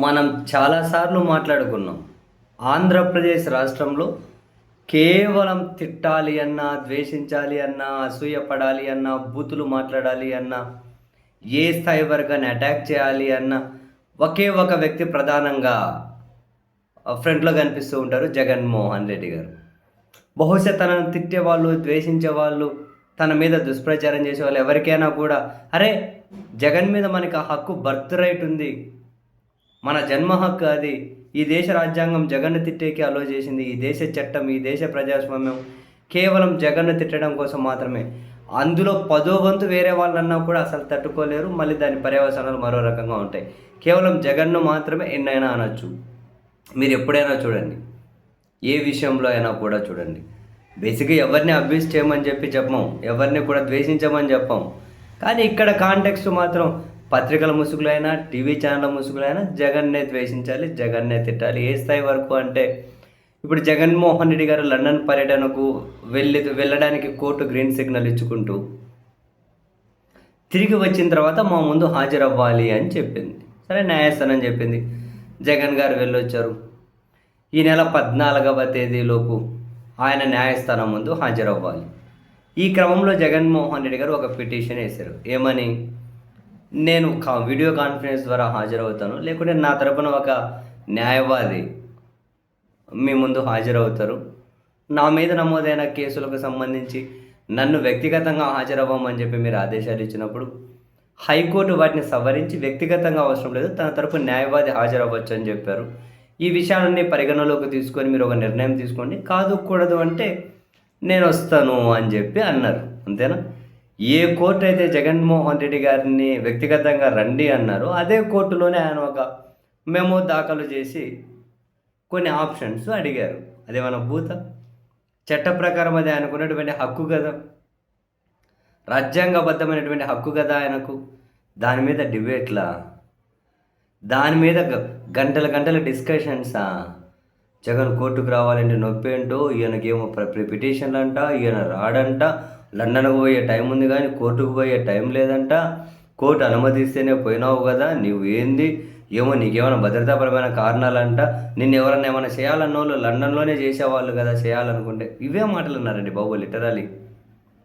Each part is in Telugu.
మనం చాలాసార్లు మాట్లాడుకున్నాం. ఆంధ్రప్రదేశ్ రాష్ట్రంలో కేవలం తిట్టాలి అన్నా ద్వేషించాలి అన్నా అసూయపడాలి అన్నా బూతులు మాట్లాడాలి అన్నా ఏ స్థాయి వర్గాన్ని అటాక్ చేయాలి అన్నా ఒకే ఒక వ్యక్తి ప్రధానంగా ఫ్రంట్లో కనిపిస్తూ ఉంటారు జగన్మోహన్ రెడ్డి గారు. బహుశా తనను తిట్టే వాళ్ళు ద్వేషించే వాళ్ళు తన మీద దుష్ప్రచారం చేసే వాళ్ళు ఎవరికైనా కూడా అరే జగన్ మీద మనకి ఆ హక్కు బర్త్ రైట్ ఉంది మన జన్మ హక్కు అది. ఈ దేశ రాజ్యాంగం జగన్ను తిట్టేకి అలో చేసింది. ఈ దేశ చట్టం ఈ దేశ ప్రజాస్వామ్యం కేవలం జగన్ను తిట్టడం కోసం మాత్రమే. అందులో పదో వంతు వేరే వాళ్ళన్నా కూడా అసలు తట్టుకోలేరు. మళ్ళీ దాని పర్యవసానాలు మరో రకంగా ఉంటాయి. కేవలం జగన్ను మాత్రమే ఎన్నైనా అనొచ్చు. మీరు ఎప్పుడైనా చూడండి. ఏ విషయంలో అయినా కూడా చూడండి. బేసిక్గా ఎవరిని అభ్యస్ చేయమని చెప్పి చెప్పం. ఎవరిని కూడా ద్వేషించమని చెప్పం. కానీ ఇక్కడ కాంటెక్స్ట్ మాత్రం పత్రికల ముసుగులైనా టీవీ ఛానళ్ళ ముసుగులైనా జగన్నే ద్వేషించాలి జగన్నే తిట్టాలి. ఏ స్థాయి వరకు అంటే ఇప్పుడు జగన్మోహన్ రెడ్డి గారు లండన్ పర్యటనకు వెళ్ళి వెళ్ళడానికి కోర్టు గ్రీన్ సిగ్నల్ ఇచ్చుకుంటూ తిరిగి వచ్చిన తర్వాత మా ముందు హాజరవ్వాలి అని చెప్పింది. సరే న్యాయస్థానం చెప్పింది. జగన్ గారు వెళ్ళొచ్చారు. ఈ నెల పద్నాలుగవ తేదీలోపు ఆయన న్యాయస్థానం ముందు హాజరవ్వాలి. ఈ క్రమంలో జగన్మోహన్ రెడ్డి గారు ఒక పిటిషన్ వేశారు. ఏమని? నేను కా వీడియో కాన్ఫరెన్స్ ద్వారా హాజరవుతాను. లేకుంటే నా తరపున ఒక న్యాయవాది మీ ముందు హాజరవుతారు. నా మీద నమోదైన కేసులకు సంబంధించి నన్ను వ్యక్తిగతంగా హాజరవ్వమని చెప్పి మీరు ఆదేశాలు ఇచ్చినప్పుడు హైకోర్టు వాటిని సవరించి వ్యక్తిగతంగా అవసరం లేదు తన తరపు న్యాయవాది హాజరవ్వచ్చు అని చెప్పారు. ఈ విషయాలన్నీ పరిగణలోకి తీసుకొని మీరు ఒక నిర్ణయం తీసుకోండి. కాదు కూడదు అంటే నేను వస్తాను అని చెప్పి అన్నారు. అంతేనా? ఏ కోర్టు అయితే జగన్మోహన్ రెడ్డి గారిని వ్యక్తిగతంగా రండి అన్నారో అదే కోర్టులోనే ఆయన ఒక మెమో దాఖలు చేసి కొన్ని ఆప్షన్స్ అడిగారు. అదేమన్నా భూత? చట్ట ప్రకారం అది ఆయనకున్నటువంటి హక్కు కదా. రాజ్యాంగబద్ధమైనటువంటి హక్కు కదా ఆయనకు. దాని మీద డిబేట్లా? దాని మీద గ- గంటల గంటల డిస్కషన్సా? జగన్ కోర్టుకు రావాలంటే నొప్పి ఏంటో ఈయనకేమో పిటిషన్లు అంట ఈయన రాడంట. లండన్కు పోయే టైం ఉంది కానీ కోర్టుకు పోయే టైం లేదంట. కోర్టు అనుమతిస్తేనే పోయినావు కదా నీవు ఏంది? ఏమో నీకేమైనా భద్రతాపరమైన కారణాలంట. నిన్ను ఎవరన్నా ఏమైనా చేయాలన్న వాళ్ళు లండన్లోనే చేసేవాళ్ళు కదా చేయాలనుకుంటే. ఇవే మాటలు అన్నారండి బాబు లిటరలీ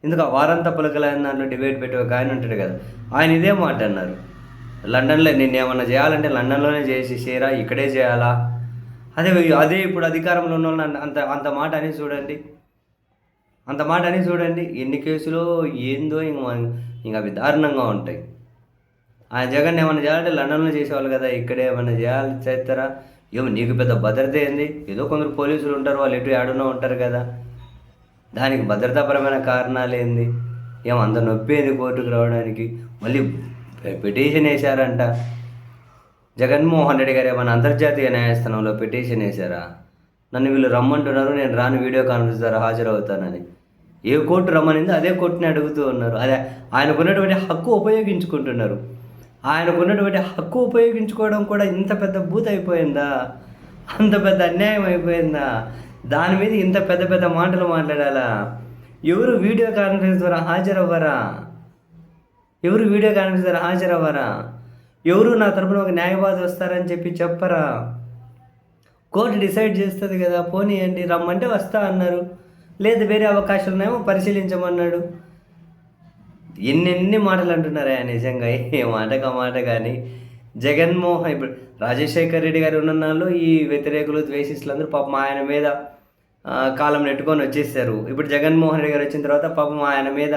ఎందుకు ఆ వారంతా పులకలైన దాంట్లో డిబేట్ పెట్టే ఒక ఆయన ఉంటాడు కదా ఆయన ఇదే మాట అన్నారు. లండన్లో నిన్ను ఏమన్నా చేయాలంటే లండన్లోనే చేసి చేరా ఇక్కడే చేయాలా? అదే అదే ఇప్పుడు అధికారంలో ఉన్న వాళ్ళని అంత అంత మాట అని చూడండి. అంత మాట అని చూడండి. ఎన్ని కేసులో ఏందో ఇంక ఇంకా అవి దారుణంగా ఉంటాయి. ఆ జగన్ ఏమైనా చేయాలంటే లండన్లో చేసేవాళ్ళు కదా. ఇక్కడే ఏమైనా చేయాలి చేస్తారా? ఏమో నీకు పెద్ద భద్రత ఏంది? ఏదో కొందరు పోలీసులు ఉంటారు వాళ్ళు ఎటు ఏడునో ఉంటారు కదా. దానికి భద్రతాపరమైన కారణాలు ఏంది? ఏమో అంత నొప్పి ఏంది కోర్టుకు రావడానికి? మళ్ళీ పిటిషన్ వేశారంట. జగన్మోహన్ రెడ్డి గారు ఏమైనా అంతర్జాతీయ న్యాయస్థానంలో పిటిషన్ వేశారా? నన్ను వీళ్ళు రమ్మంటున్నారు నేను రాను వీడియో కాన్ఫరెన్స్ ద్వారా హాజరవుతానని. ఏ కోర్టు రమ్మనిందో అదే కోర్టుని అడుగుతూ ఉన్నారు. అదే ఆయనకున్నటువంటి హక్కు ఉపయోగించుకుంటున్నారు. ఆయనకున్నటువంటి హక్కు ఉపయోగించుకోవడం కూడా ఇంత పెద్ద బూత్ అయిపోయిందా? అంత పెద్ద అన్యాయం అయిపోయిందా? దాని మీద ఇంత పెద్ద పెద్ద మాటలు మాట్లాడాలా? ఎవరు వీడియో కాన్ఫరెన్స్ ద్వారా హాజరవ్వరా? ఎవరు వీడియో కాన్ఫరెన్స్ ద్వారా హాజరవ్వరా? ఎవరు నా తరపున ఒక న్యాయవాది వస్తారని చెప్పి చెప్పరా? కోర్టు డిసైడ్ చేస్తుంది కదా పోనీయండి రమ్మంటే వస్తా అన్నారు. లేదు వేరే అవకాశాలు ఉన్నాయేమో పరిశీలించమన్నాడు. ఎన్నెన్ని మాటలు అంటున్నారా నిజంగా ఏ మాటగా మాట కానీ జగన్మోహన్ ఇప్పుడు రాజశేఖర్ రెడ్డి గారు ఉన్న నాళ్ళు ఈ వ్యతిరేకులు ద్వేషిస్తులు అందరూ పాపం ఆయన మీద కాలం నెట్టుకొని వచ్చేసారు. ఇప్పుడు జగన్మోహన్ రెడ్డి గారు వచ్చిన తర్వాత పాపం ఆయన మీద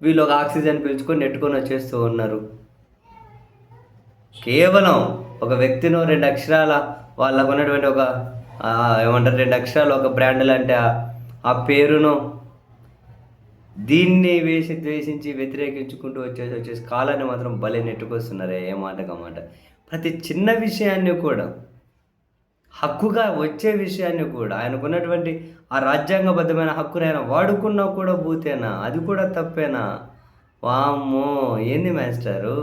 వీళ్ళు ఒక ఆక్సిజన్ పీల్చుకొని నెట్టుకొని వచ్చేస్తూ ఉన్నారు. కేవలం ఒక వ్యక్తిను రెండు అక్షరాల వాళ్ళకు ఉన్నటువంటి ఒక ఏమంటారు రెండు అక్షరాలు ఒక బ్రాండ్ లాంటి ఆ- పేరును దీన్ని వేసి ద్వేషించి వ్యతిరేకించుకుంటూ వచ్చేసి వచ్చేసి కాలాన్ని మాత్రం భలే నెట్టుకొస్తున్నారే ఏ మాటకమాట ప్రతి చిన్న విషయాన్ని కూడా హక్కుగా వచ్చే విషయాన్ని కూడా ఆయనకున్నటువంటి ఆ రాజ్యాంగబద్ధమైన హక్కుని ఆయన వాడుకున్నా కూడా భూతేనా అది కూడా తప్పేనా? వామ్మో ఏంది మాస్టారు?